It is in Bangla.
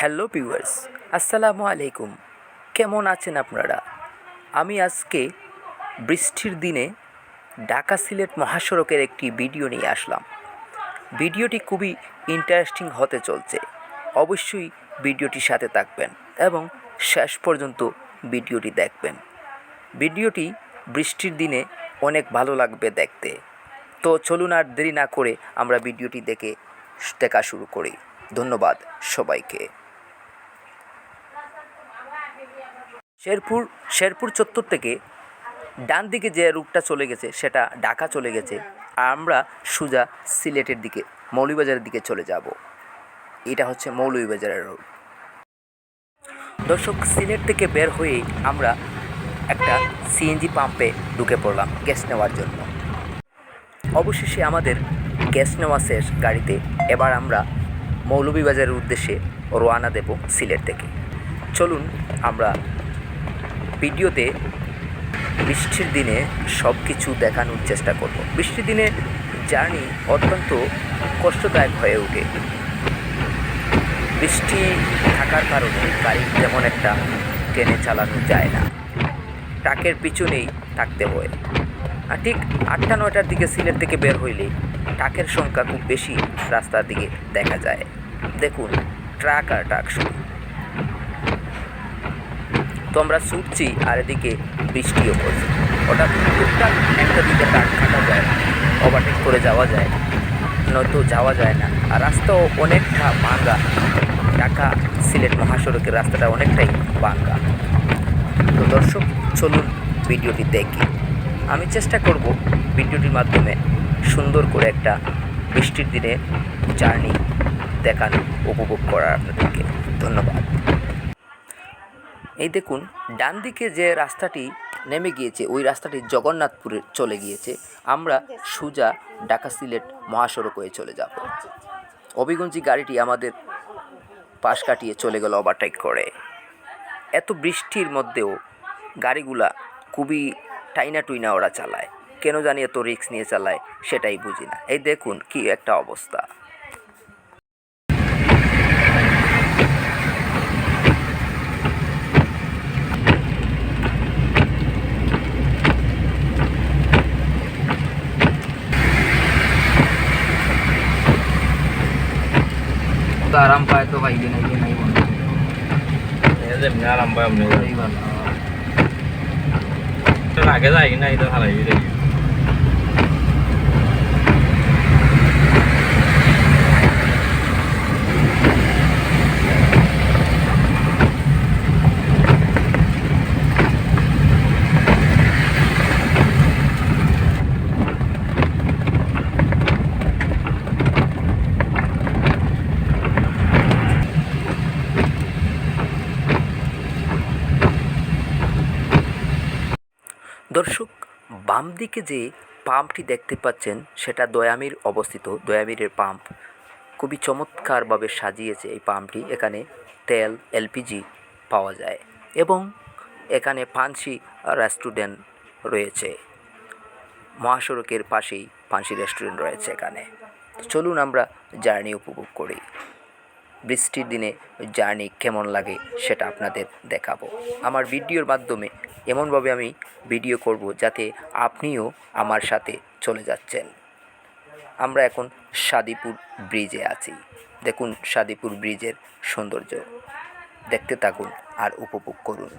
হ্যালো ভিউয়ার্স, আসসালামু আলাইকুম। কেমন আছেন আপনারা? আমি আজকে বৃষ্টির দিনে ঢাকা সিলেট মহাসড়কের একটি ভিডিও নিয়ে আসলাম। ভিডিওটি খুবই ইন্টারেস্টিং হতে চলছে। অবশ্যই ভিডিওটির সাথে থাকবেন এবং শেষ পর্যন্ত ভিডিওটি দেখবেন। ভিডিওটি বৃষ্টির দিনে অনেক ভালো লাগবে দেখতে। তো চলুন আর দেরি না করে আমরা ভিডিওটি দেখে দেখা শুরু করি। ধন্যবাদ সবাইকে। শেরপুর শেরপুর চত্বর থেকে ডান দিকে যে রুটটা চলে গেছে, সেটা ঢাকা চলে গেছে। আর আমরা সোজা সিলেটের দিকে, মৌলভীবাজারের দিকে চলে যাব। এটা হচ্ছে মৌলভীবাজারের রোড দর্শক, সিলেট থেকে বের হয়েই আমরা একটা সিএনজি পাম্পে ঢুকে পড়লাম গ্যাস নেওয়ার জন্য। অবশেষে আমাদের গ্যাস নেওয়া শেষ গাড়িতে এবার আমরা মৌলভীবাজারের উদ্দেশ্যে রওনা দেব সিলেট থেকে। চলুন আমরা ভিডিওতে বৃষ্টির দিনে সব কিছু দেখানোর চেষ্টা করব। বৃষ্টির দিনে জার্নি অত্যন্ত কষ্টদায়ক হয়ে ওঠে। বৃষ্টি থাকার কারণে গাড়ি তেমন একটা টেনে চালানো যায় না। ট্রাকের পিছনেই থাকতে হয়। আর ঠিক আটটা, নয়টার দিকে সিলেট থেকে বের হইলে ট্রাকের সংখ্যা খুব বেশি রাস্তার দিকে দেখা যায়। দেখুন, ট্রাক আর ট্রাক শুধু আমরা ছুটছি আর এদিকে বৃষ্টিও পড়ছে। হঠাৎ টুকটাক একটা দিকে ট্রাক কাটা যায় ওভারটেক করে যাওয়া যায় নয়তো যাওয়া যায় না। আর রাস্তাও অনেকটা ভাঙ্গা। ঢাকা, সিলেট মহাসড়কের রাস্তাটা অনেকটাই ভাঙ্গা। তো দর্শক, চলুন ভিডিওটি দেখি। আমি চেষ্টা করব ভিডিওটির মাধ্যমে সুন্দর করে একটা বৃষ্টির দিনে জার্নি দেখানো, উপভোগ করার আপনাদেরকে। ধন্যবাদ। এই দেখুন, ডান দিকে যে রাস্তাটি নেমে গিয়েছে, ওই রাস্তাটি জগন্নাথপুরে চলে গিয়েছে। আমরা সুজা ঢাকা সিলেট মহাসড়ক হয়ে চলে যাব। অভিগঞ্জি গাড়িটি আমাদের পাশ কাটিয়ে চলে গেল ওভারটেক করে। এত বৃষ্টির মধ্যেও গাড়িগুলা খুবই টাইনা টুইনা ওরা চালায়। কেন জানি এত রিস্ক নিয়ে চালায়, সেটাই বুঝি না। এই দেখুন কি একটা অবস্থা। તો આરામ પાય તો ભાઈ ગયો નહીં નહીં આરામ પાય અમને લાગે જાય નહીં તો હાલ આવી રહી দর্শক বাম দিকে যে পাম্পটি দেখতে পাচ্ছেন, সেটা দয়ামির অবস্থিত, দয়ামিরের পাম্প। খুবই চমৎকারভাবে সাজিয়েছে এই পাম্পটি। এখানে তেল, এলপিজি পাওয়া যায় এবং এখানে পানসি রেস্টুরেন্ট রয়েছে। মহাসড়কের পাশেই পানসি রেস্টুরেন্ট রয়েছে এখানে। চলুন আমরা জার্নি উপভোগ করি। বৃষ্টির দিনে জার্নি কেমন লাগে সেটা আপনাদের দেখাবো। আমার ভিডিওর মাধ্যমে এমনভাবে আমি ভিডিও করব যাতে আপনিও আমার সাথে চলে যাচ্ছেন। আমরা এখন সাদিপুর ব্রিজে আছি। দেখুন সাদিপুর ব্রিজের সৌন্দর্য। দেখতে থাকুন আর উপভোগ করুন।